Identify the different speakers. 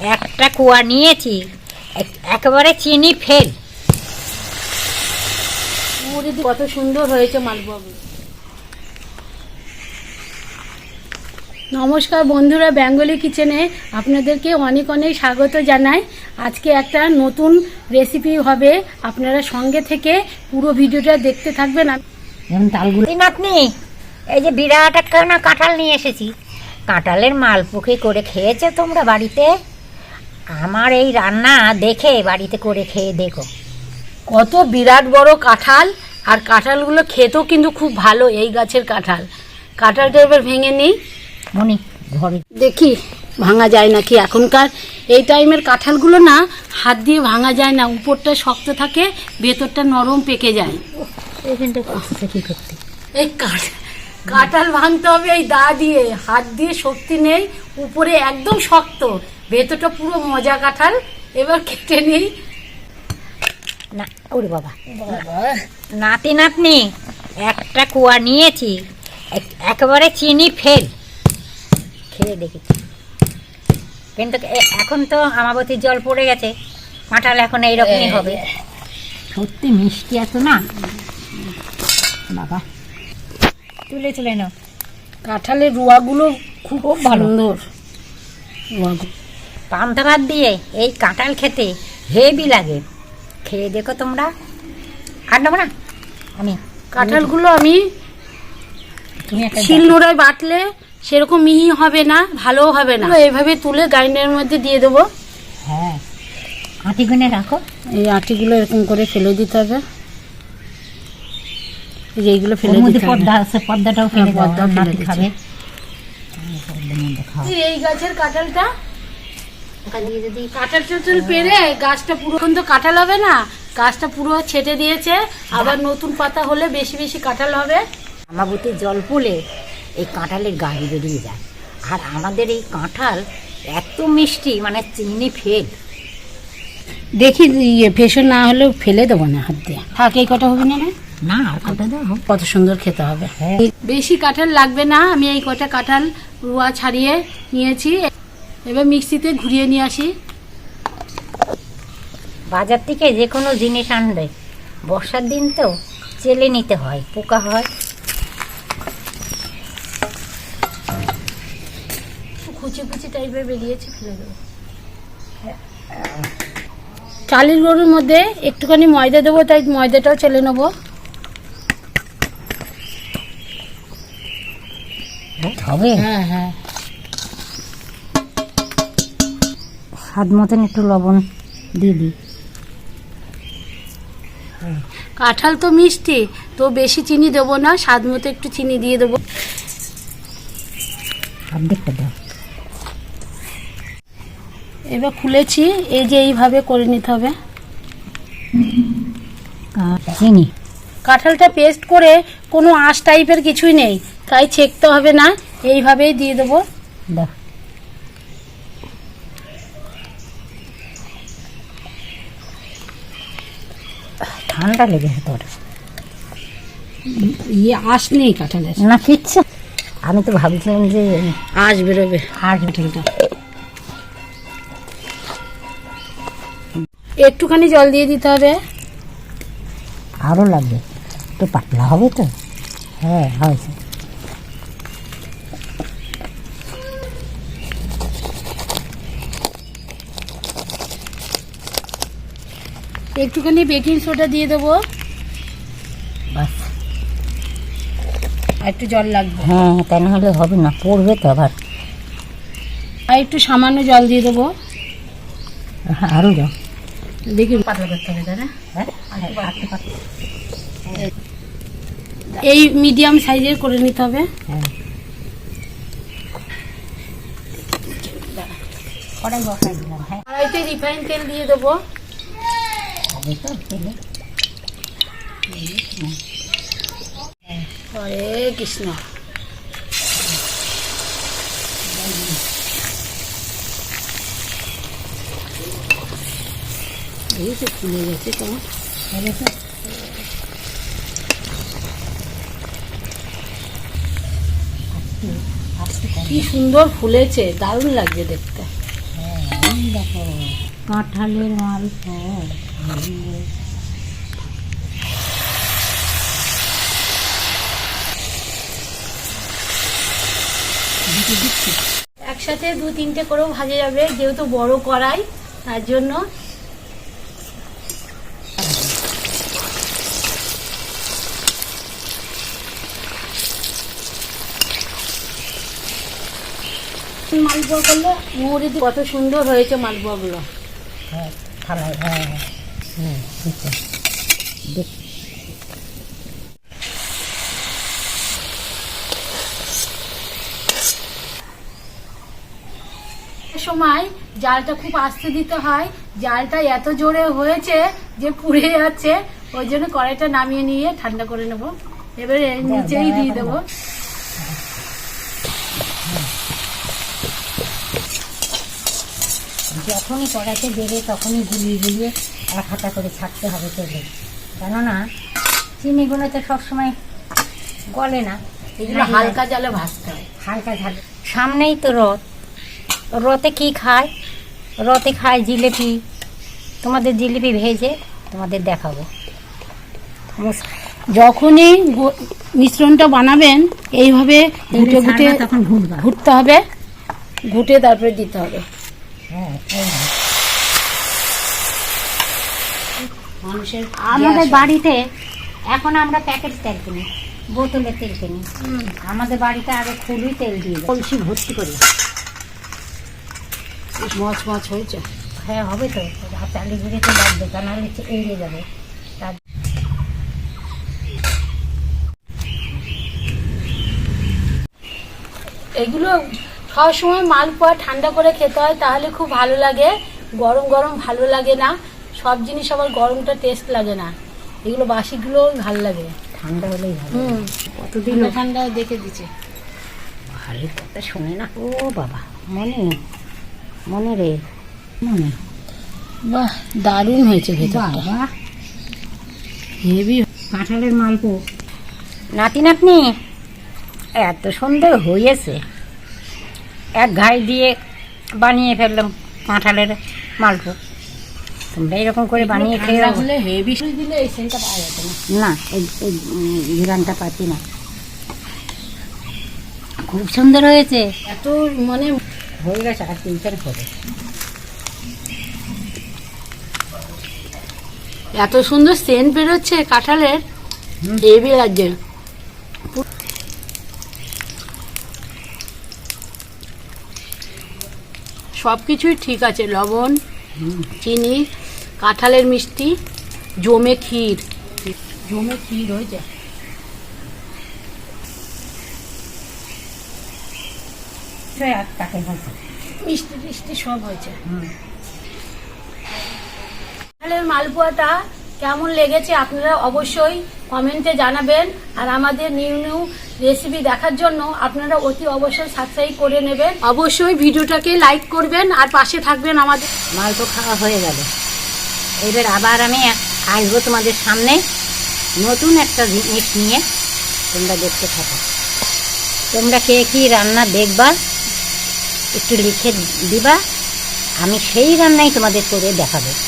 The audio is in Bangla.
Speaker 1: একটা কুয়া নিয়েছি এক- একেবারে চিনি ফেল।
Speaker 2: কত সুন্দর হয়েছে মালপোয়াগুলো নমস্কার বন্ধুরা বেঙ্গলি কিচেনে আপনাদেরকে অনেক অনেক স্বাগত জানাই। আজকে একটা নতুন রেসিপি হবে। আপনারা সঙ্গে থেকে পুরো ভিডিওটা দেখতে থাকবেন।
Speaker 1: নাতনি এই যে বিরাট একটা না কাঁঠাল নিয়ে এসেছি। কাঁঠালের মালপুকি করে খেয়েছো তোমরা বাড়িতে? আমার এই রান্না দেখে বাড়িতে করে খেয়ে দেখো।
Speaker 2: কত বিরাট বড় কাঁঠাল, আর কাঁঠালগুলো খেতেও কিন্তু খুব ভালো এই গাছের কাঁঠাল। কাঁঠালটা এবার ভেঙে নিই।
Speaker 1: মনি, ঘরে
Speaker 2: দেখি ভাঙা যায় নাকি এখনকার। এই টাইমের কাঁঠালগুলো না, হাত দিয়ে ভাঙা যায় না, উপরটা শক্ত থাকে, ভেতরটা নরম পেকে যায়।
Speaker 1: এখানটা কি করতে?
Speaker 2: এই কাঠ, কাঁঠাল ভাঙতে হবে এই দা দিয়ে। হাত দিয়ে শক্তি নেই, উপরে একদম শক্ত। ভেতরটা পুরো মজা কাঁঠাল। এবার কেটে নেই।
Speaker 1: না ওরে বাবা। নাতি নাতনি একটা কুয়া নিয়েছি এক- একেবারে চিনি ফেল। খেয়ে দেখেছি। কিন্তু এখন তো আমাবতীর জল পড়ে গেছে। কাঁঠাল এখন এইরকমই হবে। সত্যি মিষ্টি এত না? বাবা। তুলে তুলে নাও।
Speaker 2: কাঁঠালের রুয়াগুলো খুব
Speaker 1: ভালো।
Speaker 2: সুন্দর। রুয়াগুলো
Speaker 1: পান্তা ভাত দিয়ে এই কাঁঠাল খেতে হেভি লাগে। খেয়ে দেখো তোমরা। আর নেব না? আমি
Speaker 2: কাঁঠালগুলো আমি
Speaker 1: তুমি একটা
Speaker 2: শিল নোড়ায় বাটলে সেরকম মিহি হবে না ভালোও হবে না। এইভাবে তুলে গ্রাইন্ডারের মধ্যে দিয়ে দেবো।
Speaker 1: হ্যাঁ। আটি গুনে রাখো।
Speaker 2: এই আটিগুলো এরকম করে ফেলে দিতে হবে। এইগুলো ফেলে দিতে
Speaker 1: পর্দা আছে পর্দাটাও ফেলে
Speaker 2: হ্যাঁ, পর্দা।
Speaker 1: খাবে।
Speaker 2: এই গাছের কাঁঠালটা
Speaker 1: ওখান দিয়ে যদি
Speaker 2: কাঁঠাল টাঠাল পেরে গাছটা পুরো এখন তো কাঁঠাল হবে না। গাছটা পুরো ছেটে দিয়েছে। আবার নতুন পাতা হলে বেশি বেশি কাঁঠাল হবে।
Speaker 1: আমাবতীর জল পুলে এই কাঁঠালের গাড়ি বেরিয়ে যায়। আর আমাদের এই কাঁঠাল এত মিষ্টি মানে চিনি ফেল।
Speaker 2: দেখি ইয়ে ফেসন না হলেও ফেলে দেবো না হাত দিয়ে। থাক এই কটা হবে না?
Speaker 1: না কত
Speaker 2: সুন্দর খেতে হবে।
Speaker 1: হ্যাঁ।
Speaker 2: বেশি কাঁঠাল লাগবে না। আমি এই কটা কাঁঠাল রুয়া ছাড়িয়ে নিয়েছি। এবার মিক্সিতে ঘুরিয়ে নিয়ে আসি।
Speaker 1: বাজার থেকে যে কোনো জিনিস আনলে বর্ষার দিন তো চেলে নিতে হয় পোকা হয়।
Speaker 2: কুচি কুচি টাইপের বেরিয়েছে ফেলে দেবো। চালের গরুর মধ্যে একটুখানি ময়দা দেবো তাই ময়দাটাও চেলে নেব।
Speaker 1: হবে
Speaker 2: হ্যাঁ হ্যাঁ।
Speaker 1: স্বাদ মতন একটু লবণ দিয়ে দিই।
Speaker 2: কাঁঠাল তো মিষ্টি তো বেশি চিনি দেবো না স্বাদ মতো একটু চিনি দিয়ে দেবো।
Speaker 1: অর্ধেকটা দাও।
Speaker 2: এবার খুলেছি এই যে এইভাবে করে নিতে হবে।
Speaker 1: চিনি
Speaker 2: কাঁঠালটা পেস্ট করে কোনো আঁশ টাইপের কিছুই নেই তাই ছেঁকতে হবে না এইভাবেই দিয়ে দেবো।
Speaker 1: দাও। ঠান্ডা লেগেছে তোর
Speaker 2: ইয়ে আসনি নেই কাঁঠালের।
Speaker 1: না কিচ্ছু। আমি তো ভাবছিলাম যে
Speaker 2: আঁশ বেরোবে।
Speaker 1: আর
Speaker 2: কাঁঠালটা একটুখানি জল দিয়ে দিতে হবে।
Speaker 1: আরও লাগবে। একটু পাতলা হবে তো? হ্যাঁ হয়েছে।
Speaker 2: একটুখানি বেকিং সোডা দিয়ে দেবো।
Speaker 1: বাস।
Speaker 2: আর একটু জল লাগবে।
Speaker 1: হ্যাঁ তা না হলে হবে না পড়বে তো আবার।
Speaker 2: আর একটু সামান্য জল দিয়ে দেবো।
Speaker 1: হ্যাঁ, আরও যাও
Speaker 2: দেখি পাতলা করতে হবে না?
Speaker 1: হ্যাঁ পাতলা।
Speaker 2: এই মিডিয়াম সাইজের করে নিতে হবে।
Speaker 1: হ্যাঁ। কড়াই বসাই দিলাম হ্যাঁ
Speaker 2: কড়াইতে রিফাইন তেল দিয়ে দেবো। কৃষ্ণ। ফুলে গেছে কি সুন্দর ফুলেছে দারুণ লাগছে দেখতে।
Speaker 1: দেখো কাঁঠালের মালপ
Speaker 2: একসাথে দু তিনটে করেও ভাজা যাবে, যেহেতু বড় কড়াই, তার জন্য। মালপোয়া করলে মৌরি কত সুন্দর হয়েছে মালপোয়াগুলো।
Speaker 1: হ্যাঁ থালায় হ্যাঁ। হ্যাঁ দেখ।
Speaker 2: সময় জালটা খুব আস্তে দিতে হয়। জালটা এত জোরে হয়েছে যে পুড়ে যাচ্ছে। ওই জন্য কড়াইটা নামিয়ে নিয়ে ঠান্ডা করে নেব। এবারে নিচেই দিয়ে দেবো।
Speaker 1: যখনই কড়াইতে দেবে তখনই গুলিয়ে গুলিয়ে এক হাতা করে ছাড়তে হবে তেলে কেননা চিনিগুলো তো সবসময় গলে না।
Speaker 2: এগুলো হালকা জলে ভাজতে হয়
Speaker 1: হালকা ঝালে। সামনেই তো রথ। রথে কি খায়? রথে খায় জিলিপি। তোমাদের জিলিপি ভেজে তোমাদের দেখাবো।
Speaker 2: যখনই মিশ্রণটা বানাবেন এইভাবে ঘুটে ঘুটে
Speaker 1: তখন
Speaker 2: ঘুরতে হবে। ঘুটে তারপরে দিতে হবে।
Speaker 1: হ্যাঁ এই না।
Speaker 2: মানুষের
Speaker 1: আমাদের বাড়িতে এখন আমরা প্যাকেট তেল কিনি বোতলের তেল কিনি। আমাদের বাড়িতে আগে খুবই তেল দিয়ে কলসি ভর্তি করি।
Speaker 2: মচ মচ হয়েছে।
Speaker 1: হ্যাঁ হবে তো। চালি ঘুরে তো লাগবে তা নাহলে এড়িয়ে যাবে। তার
Speaker 2: এগুলো সবসময় মালপোয়া ঠান্ডা করে খেতে হয় তাহলে খুব ভালো লাগে। গরম গরম ভালো লাগে না। সব জিনিস আবার গরমটা টেস্ট লাগে না। এগুলো বাসিগুলো ভালো লাগে।
Speaker 1: ঠান্ডা হলেই ভালো।
Speaker 2: হুম।
Speaker 1: কতদিন
Speaker 2: ঠান্ডা দেখে দিচ্ছে।
Speaker 1: ভালো কথা শোনে না। ও বাবা মনে মনে রে মনে।
Speaker 2: বাহ দারুণ হয়েছে ভেতরটা।
Speaker 1: বাবা।
Speaker 2: হেভি
Speaker 1: কাঁঠালের মালপো। নাতি নাতনি এত সুন্দর হয়েছে। এক ঘাই দিয়ে বানিয়ে ফেললাম কাঁঠালের মালপো। তোমরা এরকম করে বানিয়ে খেয়ে
Speaker 2: ঠান্ডা হেভি দিলে এই সেন্টটা পাওয়া যেত না।
Speaker 1: এই ঘিরানটা পাচ্ছি না। খুব সুন্দর হয়েছে।
Speaker 2: এত মানে
Speaker 1: হয়ে গেছে আর তিনটার হবে
Speaker 2: এত সুন্দর সেন্ট বেরোচ্ছে কাঁঠালের। হেভি লাগছে। সব কিছুই ঠিক আছে লবণ চিনি। কাঁঠালের মিষ্টি জমে ক্ষীর। জমে ক্ষীর হয়েছে মিষ্টি টিষ্টি সব হয়েছে কাঁঠালের মালপোয়াটা কেমন লেগেছে আপনারা অবশ্যই কমেন্টে জানাবেন। আর আমাদের নিউ নিউ রেসিপি দেখার জন্য আপনারা অতি অবশ্যই সাবস্ক্রাইব করে নেবেন। অবশ্যই ভিডিওটাকে লাইক করবেন আর পাশে থাকবেন আমাদের।
Speaker 1: মাল তো খাওয়া হয়ে গেল। এবার আবার আমি আসব তোমাদের সামনে নতুন একটা জিনিস নিয়ে। তোমরা দেখতে থাকো। তোমরা কে কী রান্না দেখবা? একটু লিখে দিবা। আমি সেই রান্নাই তোমাদের করে দেখাবো।